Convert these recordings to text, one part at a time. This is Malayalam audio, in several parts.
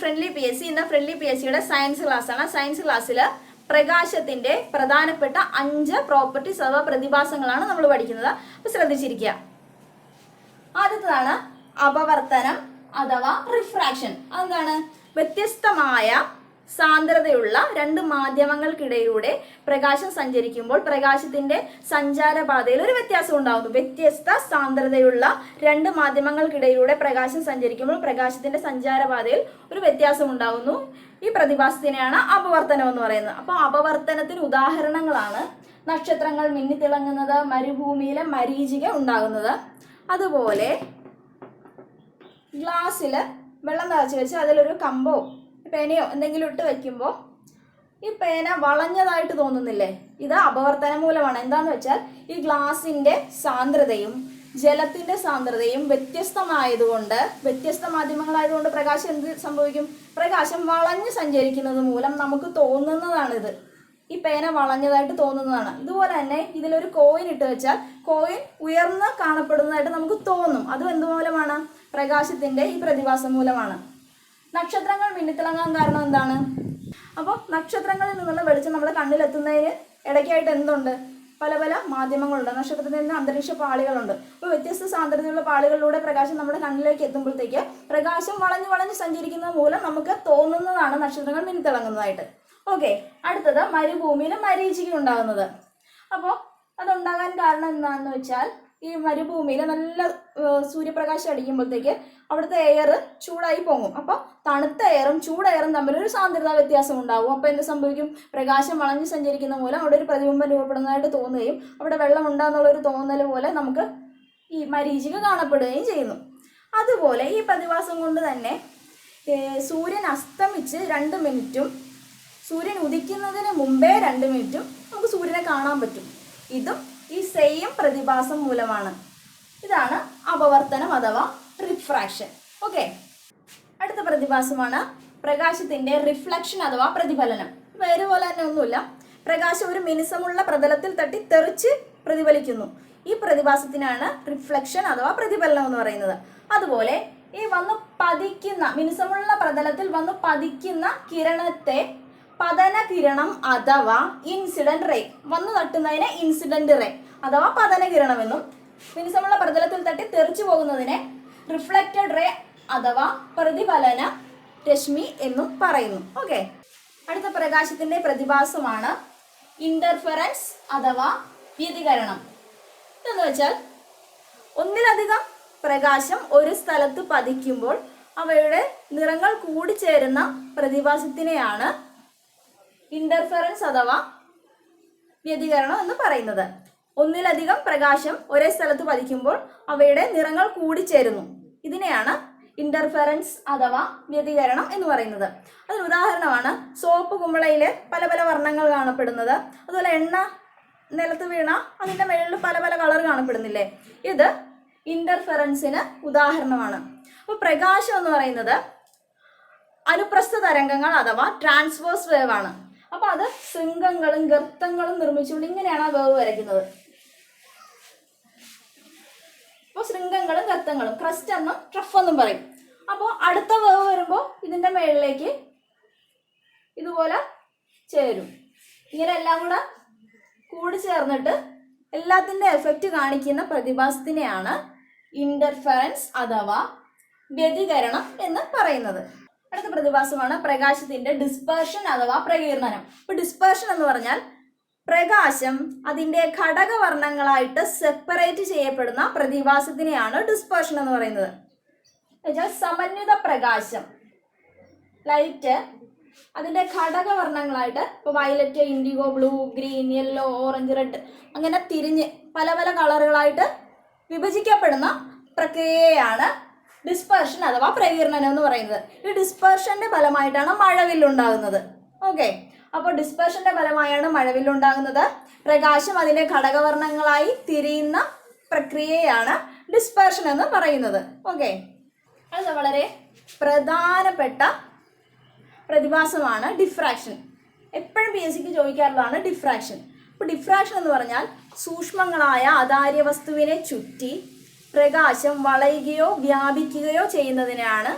ഫ്രണ്ട്ലി പി എസ് സി ഇന്ന് ഫ്രണ്ട്ലി പി എസ് സിയുടെ സയൻസ് ക്ലാസ്സാണ് സയൻസ് ക്ലാസ്സിൽ പ്രകാശത്തിന്റെ പ്രധാനപ്പെട്ട അഞ്ച് പ്രോപ്പർട്ടീസ് അഥവാ പ്രതിഭാസങ്ങളാണ് നമ്മൾ പഠിക്കുന്നത്. അപ്പൊ ശ്രദ്ധിച്ചിരിക്കുക. ആദ്യത്തതാണ് അപവർത്തനം അഥവാ റിഫ്രാക്ഷൻ അതെന്താണ്? വ്യത്യസ്തമായ സാന്ദ്രതയുള്ള രണ്ട് മാധ്യമങ്ങൾക്കിടയിലൂടെ പ്രകാശം സഞ്ചരിക്കുമ്പോൾ പ്രകാശത്തിന്റെ സഞ്ചാരപാതയിൽ ഒരു വ്യത്യാസം ഉണ്ടാകുന്നു. വ്യത്യസ്ത സാന്ദ്രതയുള്ള രണ്ട് മാധ്യമങ്ങൾക്കിടയിലൂടെ പ്രകാശം സഞ്ചരിക്കുമ്പോൾ പ്രകാശത്തിന്റെ സഞ്ചാരപാതയിൽ ഒരു വ്യത്യാസം ഉണ്ടാകുന്നു. ഈ പ്രതിഭാസത്തിനെയാണ് അപവർത്തനം എന്ന് പറയുന്നത്. അപ്പോൾ അപവർത്തനത്തിന് ഉദാഹരണങ്ങളാണ് നക്ഷത്രങ്ങൾ മിന്നിത്തിളങ്ങുന്നത് മരുഭൂമിയിലെ മരീചിക ഉണ്ടാകുന്നത്. അതുപോലെ ഗ്ലാസ്സിൽ വെള്ളം നിറച്ച് വെച്ച് അതിലൊരു കമ്പോ പേനയോ എന്തെങ്കിലും ഇട്ട് വെക്കുമ്പോൾ ഈ പേന വളഞ്ഞതായിട്ട് തോന്നുന്നില്ലേ? ഇത് അപവർത്തന മൂലമാണ്. എന്താന്ന് വെച്ചാൽ ഈ ഗ്ലാസിന്റെ സാന്ദ്രതയും ജലത്തിന്റെ സാന്ദ്രതയും വ്യത്യസ്തമായതുകൊണ്ട് വ്യത്യസ്ത മാധ്യമങ്ങളായതുകൊണ്ട് പ്രകാശം എന്ത് സംഭവിക്കും? പ്രകാശം വളഞ്ഞ് സഞ്ചരിക്കുന്നത് മൂലം നമുക്ക് തോന്നുന്നതാണിത്. ഈ പേന വളഞ്ഞതായിട്ട് തോന്നുന്നതാണ്. ഇതുപോലെ തന്നെ ഇതിലൊരു കോയിൻ ഇട്ട് വെച്ചാൽ കോയിൻ ഉയർന്ന് കാണപ്പെടുന്നതായിട്ട് നമുക്ക് തോന്നും. അതും എന്തുമൂലമാണ്? പ്രകാശത്തിന്റെ ഈ പ്രതിഭാസം മൂലമാണ്. നക്ഷത്രങ്ങൾ മിന്നിത്തിളങ്ങാൻ കാരണം എന്താണ്? അപ്പോൾ നക്ഷത്രങ്ങളിൽ നിന്നുള്ള വെളിച്ചം നമ്മുടെ കണ്ണിലെത്തുന്നതിന് ഇടയ്ക്കായിട്ട് എന്തുണ്ട്? പല പല മാധ്യമങ്ങളുണ്ട്. നക്ഷത്രത്തിൽ നിന്ന് അന്തരീക്ഷ പാളികളുണ്ട്. അപ്പോൾ വ്യത്യസ്ത സാന്ദ്രതയുള്ള പാളികളിലൂടെ പ്രകാശം നമ്മുടെ കണ്ണിലേക്ക് എത്തുമ്പോഴത്തേക്ക് പ്രകാശം വളഞ്ഞു വളഞ്ഞു സഞ്ചരിക്കുന്നത് മൂലം നമുക്ക് തോന്നുന്നതാണ് നക്ഷത്രങ്ങൾ മിന്നിത്തിളങ്ങുന്നതായിട്ട്. ഓക്കെ അടുത്തത് മരുഭൂമിയിൽ മരീചിക ഉണ്ടാകുന്നത്. അപ്പോൾ അതുണ്ടാകാൻ കാരണം എന്താണെന്ന് വെച്ചാൽ ഈ മരുഭൂമിയിൽ നല്ല സൂര്യപ്രകാശം അടിക്കുമ്പോഴത്തേക്ക് അവിടുത്തെ എയർ ചൂടായി പോകും അപ്പോൾ തണുത്ത എയറും ചൂട് എയറും തമ്മിൽ ഒരു സാന്ദ്രതാ വ്യത്യാസം ഉണ്ടാകും അപ്പോൾ എന്ത് സംഭവിക്കും? പ്രകാശം വളഞ്ഞ് സഞ്ചരിക്കുന്ന മൂലം അവിടെ ഒരു പ്രതിബിംബം രൂപപ്പെടുന്നതായിട്ട് തോന്നുകയും അവിടെ വെള്ളം ഉണ്ടാകുന്നുള്ളൊരു തോന്നൽ പോലെ നമുക്ക് ഈ മരീചിക കാണപ്പെടുകയും ചെയ്യുന്നു. അതുപോലെ ഈ പ്രതിഭാസം കൊണ്ട് തന്നെ സൂര്യൻ അസ്തമിച്ച് രണ്ട് മിനിറ്റും സൂര്യൻ ഉദിക്കുന്നതിന് മുമ്പേ രണ്ട് മിനിറ്റും നമുക്ക് സൂര്യനെ കാണാൻ പറ്റും. ഇതും ഈ സെയിം പ്രതിഭാസം മൂലമാണ്. ഇതാണ് അപവർത്തനം അഥവാ റിഫ്രാക്ഷൻ ഓക്കെ അടുത്ത പ്രതിഭാസമാണ് പ്രകാശത്തിന്റെ റിഫ്ലക്ഷൻ അഥവാ പ്രതിഫലനം. വേറെ പോലെ തന്നെ ഒന്നുമില്ല. പ്രകാശം ഒരു മിനുസമുള്ള പ്രതലത്തിൽ തട്ടി തെറിച്ച് പ്രതിഫലിക്കുന്നു. ഈ പ്രതിഭാസത്തിനാണ് റിഫ്ലക്ഷൻ അഥവാ പ്രതിഫലനം എന്ന് പറയുന്നത്. അതുപോലെ ഈ വന്ന് പതിക്കുന്ന മിനുസമുള്ള പ്രതലത്തിൽ വന്ന് പതിക്കുന്ന കിരണത്തെ പതന കിരണം അഥവാ ഇൻസിഡന്റ് റേ വന്നു തട്ടുന്നതിനെ ഇൻസിഡന്റ് റേ അഥവാ പതന കിരണമെന്നും മിനുസമുള്ള പ്രതലത്തിൽ തട്ടി തെറിച്ചു പോകുന്നതിനെ റിഫ്ലക്റ്റഡ് റേ അഥവാ പ്രതിഫലന രശ്മി എന്നും പറയുന്നു. ഓക്കെ അടുത്ത പ്രകാശത്തിന്റെ പ്രതിഭാസമാണ് ഇന്റർഫറൻസ് അഥവാ വ്യതികരണം. എന്ന് വെച്ചാൽ ഒന്നിലധികം പ്രകാശം ഒരു സ്ഥലത്ത് പതിക്കുമ്പോൾ അവയുടെ നിറങ്ങൾ കൂടിച്ചേരുന്ന പ്രതിഭാസത്തിനെയാണ് ഇന്റർഫറൻസ് അഥവാ വ്യതികരണം എന്ന് പറയുന്നത്. ഒന്നിലധികം പ്രകാശം ഒരേ സ്ഥലത്ത് പതിക്കുമ്പോൾ അവയുടെ നിറങ്ങൾ കൂടിച്ചേരുന്നു. ഇതിനെയാണ് ഇന്റർഫെറൻസ് അഥവാ വ്യതികരണം എന്ന് പറയുന്നത്. അതിന് ഉദാഹരണമാണ് സോപ്പ് കുമ്പളയിൽ പല പല വർണങ്ങൾ കാണപ്പെടുന്നത്. അതുപോലെ എണ്ണ നിലത്ത് വീണ അതിന്റെ മേളിൽ പല പല കളർ കാണപ്പെടുന്നില്ലേ? ഇത് ഇന്റർഫെറൻസിന് ഉദാഹരണമാണ്. അപ്പോൾ പ്രകാശം എന്ന് പറയുന്നത് അനുപ്രസ്ഥ തരംഗങ്ങൾ അഥവാ ട്രാൻസ്വേഴ്സ് വേവ് ആണ്. അപ്പൊ അത് ശൃംഗങ്ങളും ഗർത്തങ്ങളും നിർമ്മിച്ചുകൊണ്ട് ഇങ്ങനെയാണ് ആ വേവ് വരയ്ക്കുന്നത്. അപ്പോൾ ശൃംഗങ്ങളും കത്തങ്ങളും ക്രസ്റ്റ് എന്നും ട്രഫ് എന്നും പറയും. അപ്പോൾ അടുത്ത വേവ് വരുമ്പോൾ ഇതിന്റെ മേളിലേക്ക് ഇതുപോലെ ചേരും. ഇങ്ങനെ എല്ലാം കൂടെ കൂടി ചേർന്നിട്ട് എല്ലാത്തിന്റെ എഫക്റ്റ് കാണിക്കുന്ന പ്രതിഭാസത്തിനെയാണ് ഇന്റർഫറൻസ് അഥവാ വ്യതികരണം എന്ന് പറയുന്നത്. അടുത്ത പ്രതിഭാസമാണ് പ്രകാശത്തിന്റെ ഡിസ്പേർഷൻ അഥവാ പ്രകീർണനം. ഇപ്പൊ ഡിസ്പേർഷൻ എന്ന് പറഞ്ഞാൽ പ്രകാശം അതിന്റെ ഘടകവർണങ്ങളായിട്ട് സെപ്പറേറ്റ് ചെയ്യപ്പെടുന്ന പ്രതിഭാസത്തിനെയാണ് ഡിസ്പേർഷൻ എന്ന് പറയുന്നത്. സമന്വിത പ്രകാശം. ലൈറ്റ് അതിന്റെ ഘടകവർണങ്ങളായിട്ട് ഇപ്പോൾ violet indigo blue green yellow orange red അങ്ങനെ തിരിഞ്ഞ് പല പല കളറുകളായിട്ട് വിഭജിക്കപ്പെടുന്ന പ്രക്രിയയാണ് ഡിസ്പേർഷൻ അഥവാ പ്രകീർണനം എന്ന് പറയുന്നത്. ഈ ഡിസ്പേർഷന്റെ ഫലമായിട്ടാണ് മഴവില്ലുണ്ടാകുന്നത് ഓക്കെ അപ്പോൾ ഡിസ്പേഷന്റെ ഫലമായാണ് മഴവില്ലുണ്ടാകുന്നത്. പ്രകാശം അതിന്റെ ഘടകവർണങ്ങളായി തിരിയുന്ന പ്രക്രിയയാണ് ഡിസ്പേർഷൻ എന്ന് പറയുന്നത്. ഓക്കെ അത് വളരെ പ്രധാനപ്പെട്ട പ്രതിഭാസമാണ് ഡിഫ്രാക്ഷൻ എപ്പോഴും പി എസ് സിക്ക് ചോദിക്കാറുള്ളതാണ് ഡിഫ്രാക്ഷൻ അപ്പോൾ ഡിഫ്രാക്ഷൻ എന്ന് പറഞ്ഞാൽ സൂക്ഷ്മങ്ങളായ അതാര്യ വസ്തുവിനെ ചുറ്റി പ്രകാശം വളയുകയോ വ്യാപിക്കുകയോ ചെയ്യുന്നതിനാണ്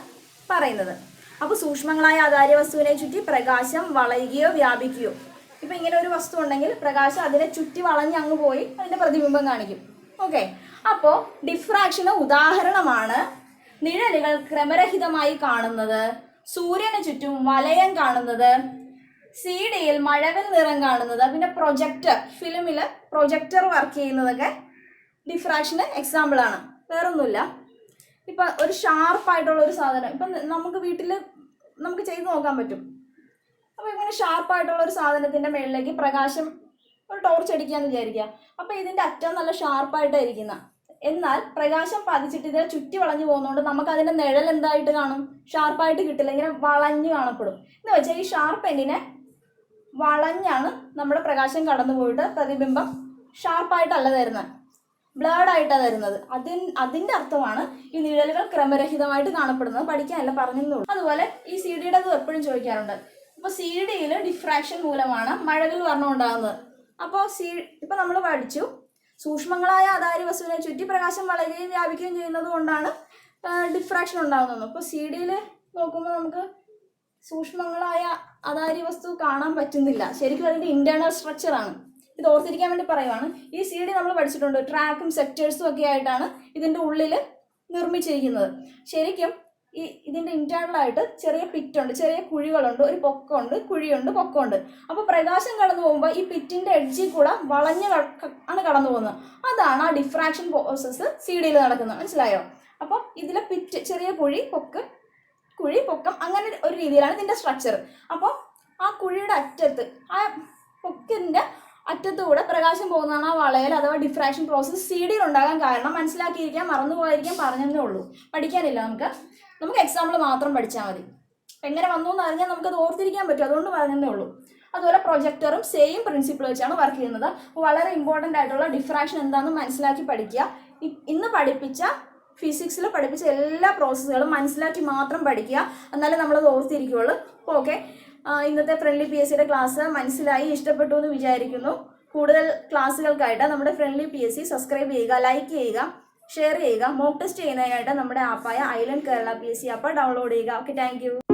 പറയുന്നത്. അപ്പോൾ സൂക്ഷ്മങ്ങളായ അതാര്യ വസ്തുവിനെ ചുറ്റി പ്രകാശം വളയുകയോ വ്യാപിക്കുകയോ. ഇപ്പൊ ഇങ്ങനെ ഒരു വസ്തു ഉണ്ടെങ്കിൽ പ്രകാശം അതിനെ ചുറ്റി വളഞ്ഞ് അങ്ങ് പോയി അതിന്റെ പ്രതിബിംബം കാണിക്കും. ഓക്കെ അപ്പോൾ ഡിഫ്രാക്ഷന് ഉദാഹരണമാണ് നിഴലുകൾ ക്രമരഹിതമായി കാണുന്നത് സൂര്യന് ചുറ്റും വലയം കാണുന്നത് സി ഡിയിൽ മഴവിൽ നിറം കാണുന്നത് പിന്നെ പ്രൊജക്ടർ ഫിലിമിൽ പ്രൊജക്ടർ വർക്ക് ചെയ്യുന്നതൊക്കെ ഡിഫ്രാക്ഷന് എക്സാമ്പിൾ ആണ്. വേറൊന്നുമില്ല. ഇപ്പൊ ഒരു ഷാർപ്പായിട്ടുള്ള ഒരു സാധനം. ഇപ്പം നമുക്ക് വീട്ടിൽ നമുക്ക് ചെയ്ത് നോക്കാൻ പറ്റും. അപ്പോൾ ഇങ്ങനെ ഷാർപ്പായിട്ടുള്ള ഒരു സാധനത്തിന്റെ മേളിലേക്ക് പ്രകാശം ഒരു ടോർച്ച് അടിക്കാന്ന് വിചാരിക്കുക അപ്പോൾ ഇതിന്റെ അറ്റം നല്ല ഷാർപ്പായിട്ടായിരിക്കുന്ന എന്നാൽ പ്രകാശം പതിച്ചിട്ട് ഇതിനെ ചുറ്റി വളഞ്ഞു പോകുന്നതുകൊണ്ട് നമുക്ക് അതിന്റെ നിഴൽ എന്തായിട്ട് കാണും? ഷാർപ്പായിട്ട് കിട്ടില്ല. ഇങ്ങനെ വളഞ്ഞു കാണപ്പെടും. എന്ന് വെച്ചാൽ ഈ ഷാർപ്പ് എൻഡിനെ വളഞ്ഞാണ് നമ്മുടെ പ്രകാശം കടന്നു പോയിട്ട് പ്രതിബിംബം ഷാർപ്പായിട്ടല്ല തരുന്നത് ബ്ലേഡ് ആയിട്ടാണ് തരുന്നത് അതിൻ അതിന്റെ അർത്ഥമാണ് ഈ നിഴലുകൾ ക്രമരഹിതമായിട്ട് കാണപ്പെടുന്നത്. പഠിക്കാനല്ല പറഞ്ഞെന്നുള്ളൂ അതുപോലെ ഈ സി ഡിയുടെ അത് എപ്പോഴും ചോദിക്കാറുണ്ട്. അപ്പോൾ സി ഡിയിൽ ഡിഫ്രാക്ഷൻ മൂലമാണ് മഴവിൽ വർണം ഉണ്ടാകുന്നത് അപ്പോൾ സി ഇപ്പം നമ്മൾ പഠിച്ചു. സൂക്ഷ്മങ്ങളായ അതാര്യ വസ്തുവിനെ ചുറ്റി പ്രകാശം വളരുകയും വ്യാപിക്കുകയും ചെയ്യുന്നത് കൊണ്ടാണ് ഡിഫ്രാക്ഷൻ ഉണ്ടാകുന്നത്. അപ്പോൾ സി ഡിയിൽ നോക്കുമ്പോൾ നമുക്ക് സൂക്ഷ്മങ്ങളായ അതാര്യ വസ്തു കാണാൻ പറ്റുന്നില്ല. ശരിക്കും അതിന്റെ ഇന്റേണൽ സ്ട്രക്ചറാണ് ഇത് ഓർത്തിരിക്കാൻ വേണ്ടി പറയുവാണ്. ഈ സി ഡി നമ്മൾ പഠിച്ചിട്ടുണ്ട്. ട്രാക്കും സെക്ടേഴ്സും ഒക്കെ ആയിട്ടാണ് ഇതിന്റെ ഉള്ളിൽ നിർമ്മിച്ചിരിക്കുന്നത്. ശരിക്കും ഈ ഇതിന്റെ ഇന്റേണലായിട്ട് ചെറിയ പിറ്റുണ്ട്. ചെറിയ കുഴികളുണ്ട്. ഒരു പൊക്കമുണ്ട്. കുഴിയുണ്ട്. പൊക്കമുണ്ട്. അപ്പോൾ പ്രകാശം കടന്നു പോകുമ്പോൾ ഈ പിറ്റിന്റെ എഡ്ജിൽ കൂടെ വളഞ്ഞ് ആണ് കടന്നു പോകുന്നത്. അതാണ് ആ ഡിഫ്രാക്ഷൻ പ്രോസസ്സ് സി ഡിയിൽ നടക്കുന്നത്. മനസ്സിലായോ? അപ്പോൾ ഇതിലെ പിറ്റ് ചെറിയ കുഴി പൊക്ക് കുഴി പൊക്കം അങ്ങനെ ഒരു രീതിയിലാണ് ഇതിന്റെ സ്ട്രക്ചർ അപ്പോൾ ആ കുഴിയുടെ അറ്റത്ത് ആ പൊക്കിന്റെ അറ്റത്തൂടെ പ്രകാശം പോകുന്നതാണ് ആ വളയൽ അഥവാ ഡിഫ്രാക്ഷൻ പ്രോസസ്സ് സി ഡിയിൽ ഉണ്ടാകാൻ കാരണം. മനസ്സിലാക്കിയിരിക്കാൻ മറന്നുപോയിരിക്കാൻ പറഞ്ഞതേ ഉള്ളൂ. പഠിക്കാനില്ല നമുക്ക്. നമുക്ക് എക്സാമ്പിൾ മാത്രം പഠിച്ചാൽ മതി. എങ്ങനെ വന്നു എന്ന് അറിഞ്ഞാൽ അത് ഓർത്തിരിക്കാൻ പറ്റും. അതുകൊണ്ട് പറഞ്ഞതേ ഉള്ളൂ. അതുപോലെ പ്രൊജക്ടറും സെയിം പ്രിൻസിപ്പിൾ വെച്ചാണ് വർക്ക് ചെയ്യുന്നത്. വളരെ ഇമ്പോർട്ടന്റ് ആയിട്ടുള്ള ഡിഫ്രാക്ഷൻ എന്താണെന്ന് മനസ്സിലാക്കി പഠിക്കുക. ഇന്ന് പഠിപ്പിച്ച ഫിസിക്സിൽ പഠിപ്പിച്ച എല്ലാ പ്രോസസ്സുകളും മനസ്സിലാക്കി മാത്രം പഠിക്കുക. എന്നാലേ നമ്മളത് ഓർത്തിരിക്കുകയുള്ളൂ ഓക്കെ ഇന്നത്തെ ഫ്രണ്ട്ലി പി എസ് സിയുടെ ക്ലാസ് മനസ്സിലായി ഇഷ്ടപ്പെട്ടു എന്ന് വിചാരിക്കുന്നു. കൂടുതൽ ക്ലാസ്സുകൾക്കായിട്ട് നമ്മുടെ friendly P S C subscribe ചെയ്യുക ലൈക്ക് ചെയ്യുക ഷെയർ ചെയ്യുക മോക്ക് ടെസ്റ്റ് ചെയ്യുന്നതിനായിട്ട് നമ്മുടെ ആപ്പായ Island Kerala P S C app download ചെയ്യുക. Okay thank